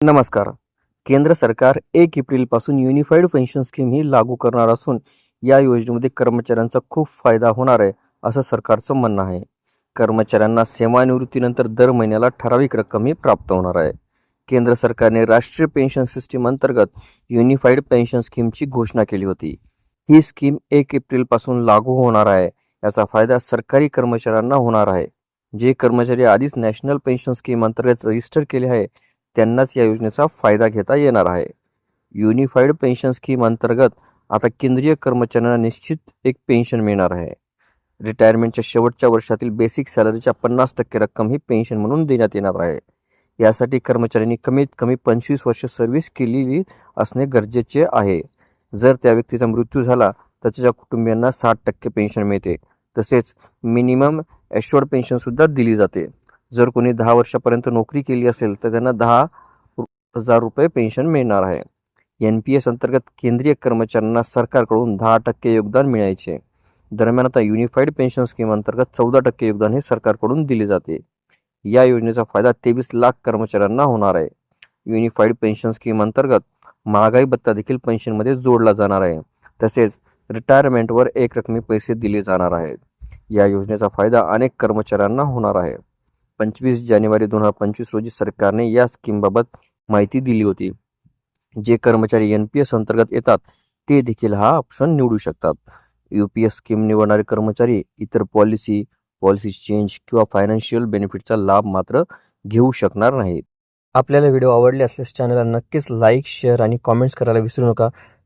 नमस्कार. केंद्र सरकार एक एप्रिलपासून युनिफाईड पेन्शन स्कीम ही लागू करणार असून या योजनेमध्ये कर्मचाऱ्यांचा खूप फायदा होणार आहे असं सरकारचं म्हणणं आहे. कर्मचाऱ्यांना सेवानिवृत्तीनंतर दर महिन्याला ठराविक रक्कम ही प्राप्त होणार आहे. केंद्र सरकारने राष्ट्रीय पेन्शन सिस्टीम अंतर्गत युनिफाईड पेन्शन स्कीमची घोषणा केली होती. ही स्कीम एक एप्रिलपासून लागू होणार आहे. याचा फायदा सरकारी कर्मचाऱ्यांना होणार आहे. जे कर्मचारी आधीच नॅशनल पेन्शन स्कीम अंतर्गत रजिस्टर केले आहे त्यांनाच या योजनेचा फायदा घेता येणार आहे. युनिफाईड पेन्शन स्कीम अंतर्गत आता केंद्रीय कर्मचाऱ्यांना निश्चित एक पेन्शन मिळणार आहे. रिटायरमेंटच्या शेवटच्या वर्षातील बेसिक सॅलरीच्या पन्नास टक्के रक्कम ही पेन्शन म्हणून देण्यात येणार आहे. यासाठी कर्मचाऱ्यांनी कमीत कमी पंचवीस वर्ष सर्व्हिस केलेली असणे गरजेचे आहे. जर त्या व्यक्तीचा मृत्यू झाला तर त्याच्या कुटुंबियांना साठ टक्के पेन्शन मिळते. तसेच मिनिमम ॲश्युअर्ड पेन्शनसुद्धा दिली जाते. जर कोणी दहा वर्षापर्यंत नोकरी केली असेल तर त्यांना दहा हजार रुपये पेन्शन मिळणार आहे. एन पी एस अंतर्गत केंद्रीय कर्मचाऱ्यांना सरकारकडून दहा टक्के योगदान मिळायचे. दरम्यान आता युनिफाईड पेन्शन स्कीम अंतर्गत चौदा टक्के योगदान हे सरकारकडून दिले जाते. या योजनेचा फायदा तेवीस लाख कर्मचाऱ्यांना होणार आहे. युनिफाईड पेन्शन स्कीम अंतर्गत महागाई भत्ता देखील पेन्शनमध्ये जोडला जाणार आहे. तसेच रिटायरमेंटवर एक रकमी पैसे दिले जाणार आहेत. या योजनेचा फायदा अनेक कर्मचाऱ्यांना होणार आहे. पंचवीस जानेवारी दोन हजार पंचवीस रोजी सरकारने या स्कीमबाबत माहिती दिली होती. जे कर्मचारी एन पी एस अंतर्गत येतात ते देखील हा ऑप्शन निवडू शकतात. यू पी एस स्कीम निवडणारे कर्मचारी इतर पॉलिसी पॉलिसी चेंज किंवा फायनान्शियल बेनिफिटचा लाभ मात्र घेऊ शकणार नाहीत. आपल्याला व्हिडिओ आवडले असल्यास चॅनलला नक्कीच लाईक शेअर आणि कॉमेंट्स करायला विसरू नका.